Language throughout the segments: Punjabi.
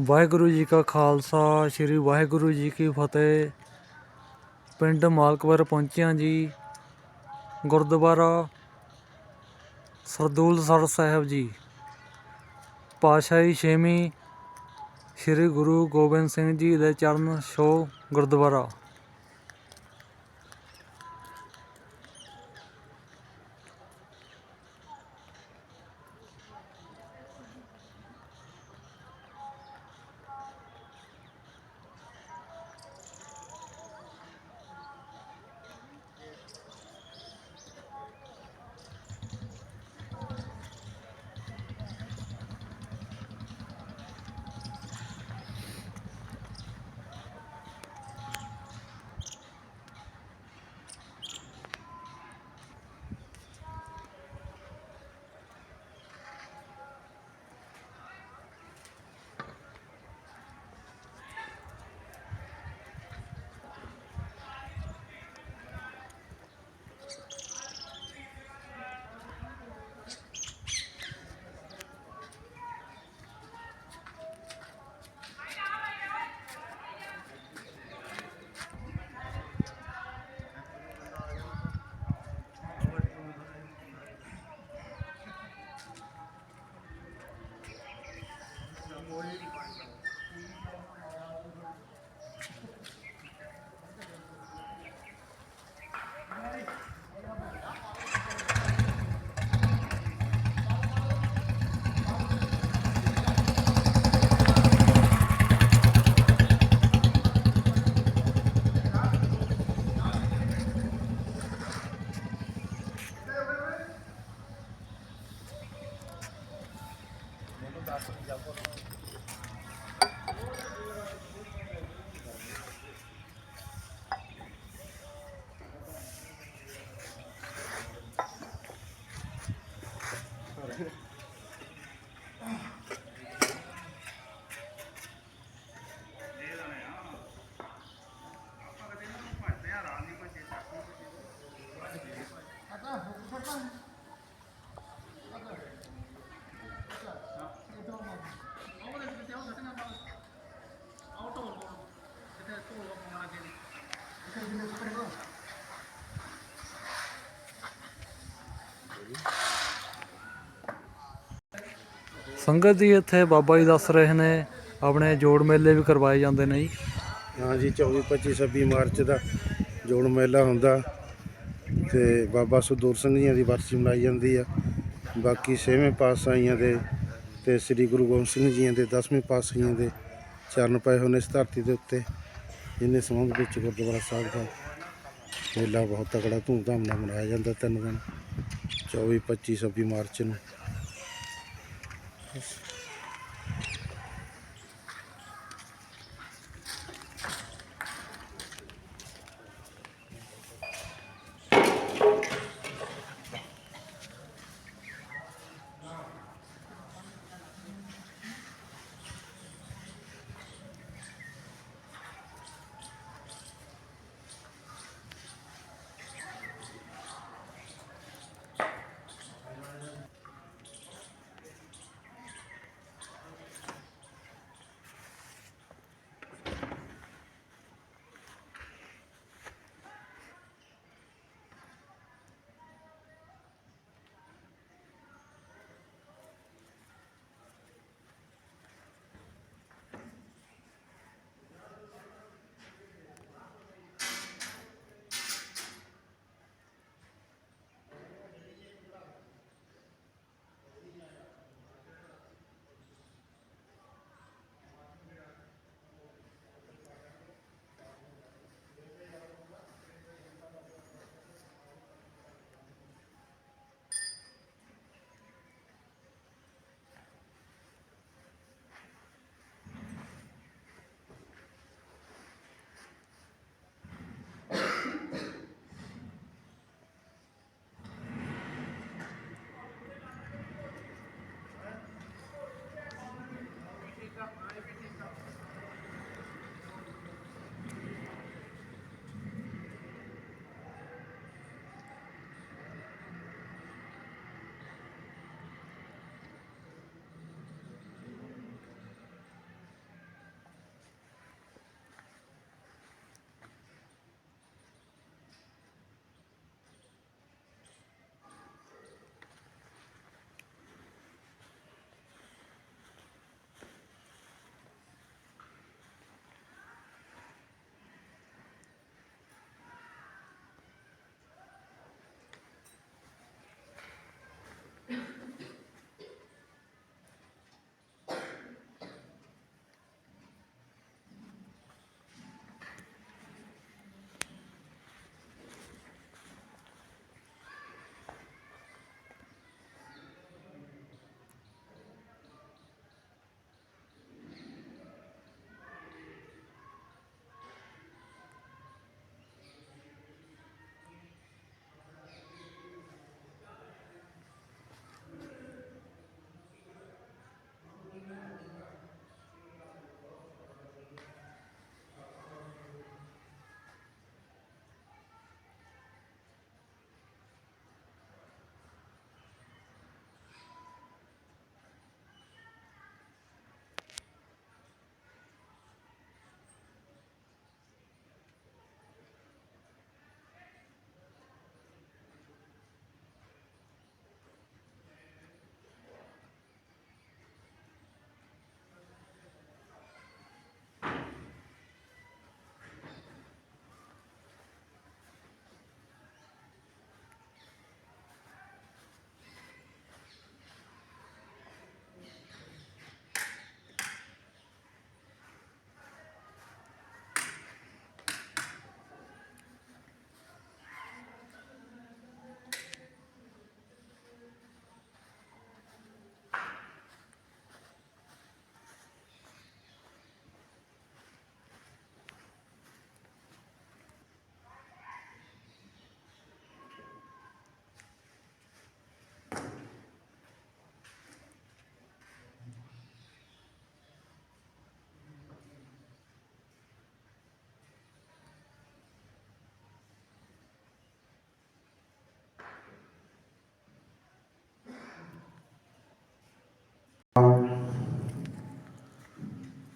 ਵਾਹਿਗੁਰੂ ਜੀ ਕਾ ਖਾਲਸਾ, ਸ੍ਰੀ ਵਾਹਿਗੁਰੂ ਜੀ ਕੀ ਫਤਿਹ। ਪਿੰਡ ਮਾਲਕਵਰ ਪਹੁੰਚਿਆ ਜੀ, ਗੁਰਦੁਆਰਾ ਸਰਦੂਲ ਸਰ ਸਾਹਿਬ ਜੀ। ਪਾਤਸ਼ਾਹੀ ਛੇਵੀਂ ਸ੍ਰੀ ਗੁਰੂ ਗੋਬਿੰਦ ਸਿੰਘ ਜੀ ਦੇ ਚਰਨ ਛੋਹ ਗੁਰਦੁਆਰਾ। las ਸੰਗਤ ਜੀ ਇੱਥੇ ਬਾਬਾ ਜੀ ਦੱਸ ਰਹੇ ਨੇ, ਆਪਣੇ ਜੋੜ ਮੇਲੇ ਵੀ ਕਰਵਾਏ ਜਾਂਦੇ ਨੇ ਜੀ। ਹਾਂ ਜੀ 24 25 26 ਮਾਰਚ ਦਾ ਜੋੜ ਮੇਲਾ ਹੁੰਦਾ। ਤੇ ਬਾਬਾ ਸੁਦੂਰ ਸਿੰਘ ਜੀਆਂ ਦੀ ਵਰਸੀ ਮਨਾਈ ਜਾਂਦੀ ਆ। ਬਾਕੀ ਛੇਵੇਂ ਪਾਤਸ਼ਾਹੀਆਂ ਦੇ ਤੇ ਸ੍ਰੀ ਗੁਰੂ ਗੋਬਿੰਦ ਸਿੰਘ ਜੀਆਂ ਦੇ 10ਵੇਂ ਪਾਤਸ਼ਾਹੀਆਂ ਦੇ ਚਰਨ ਪਏ ਹੋਏ ਨੇ ਇਸ ਧਰਤੀ ਦੇ ਉੱਤੇ। ਜਿੰਨੇ ਸੰਬੰਧ ਵਿੱਚ ਗੁਰਦੁਆਰਾ ਸਾਹਿਬ ਦਾ ਮੇਲਾ ਬਹੁਤ ਤਕੜਾ ਧੂਮਧਾਮ ਨਾਲ ਮਨਾਇਆ ਜਾਂਦਾ ਤਿੰਨ ਦਿਨ 24 25 26 ਮਾਰਚ ਨੂੰ।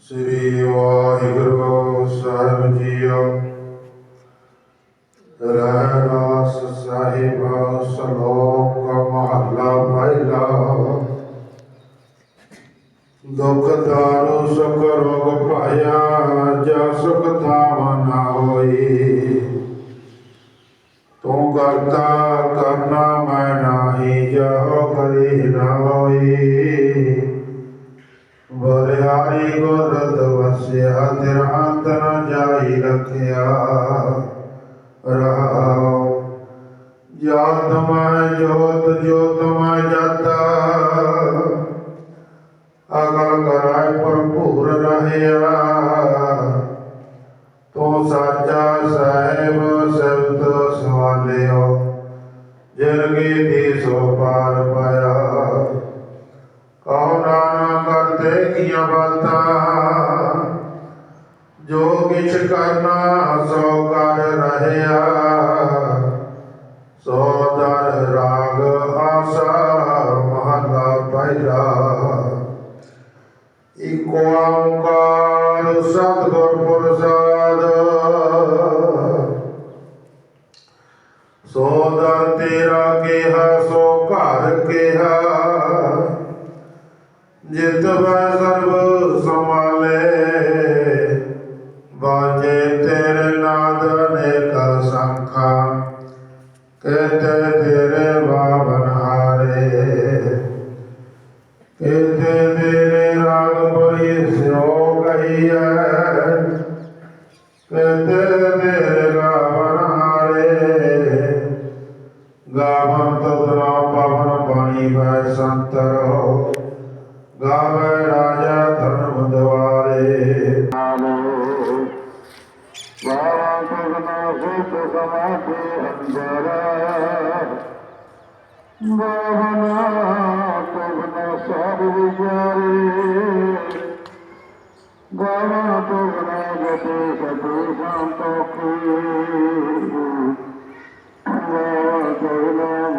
ਸ੍ਰੀ ਵਾਹਿਗੁਰੂ ਸਾਹਿਬ ਜੀਓ। ਰਹਿਰਾਸ ਸਾਹਿਬ, ਸਲੋਕ, ਮਹਲਾ ਪਹਿਲਾ। ਦੁਖ ਦਾਰੂ, ਸੁਖ ਰੋਗ ਪਾਇਆ, ਜਾ ਸੁਖ ਥਾਮ ਨਾ ਹੋਈ। ਤੂੰ ਕਰਤਾ ਕਰਨਾ ਮੈਂ ਨਾਹੀ, ਜੋ ਕਰੀ ਨਾ ਹੋਈ। ਬਰਿਆਰੀ ਗੁਰਤ ਵਸਿਆ, ਤੇਰਾ ਅੰਤ ਨ ਜਾਈ ਰਖਿਆ। ਰਹਾਉ ਜਾਤ ਮੈਂ ਜੋਤ ਜੋਤ ਮੈਂ ਜਾਤਾ। ਅਗਲ ਕਰਾਇ ਭਰਪੂਰ ਰਹਿਆ। ਤੂੰ ਸਾਚਾ ਜਿਤ نغوط كما في أنزلا بابنا تغنى صار رجالي بابنا تغنى جسيسة شام تقي بابنا تغنى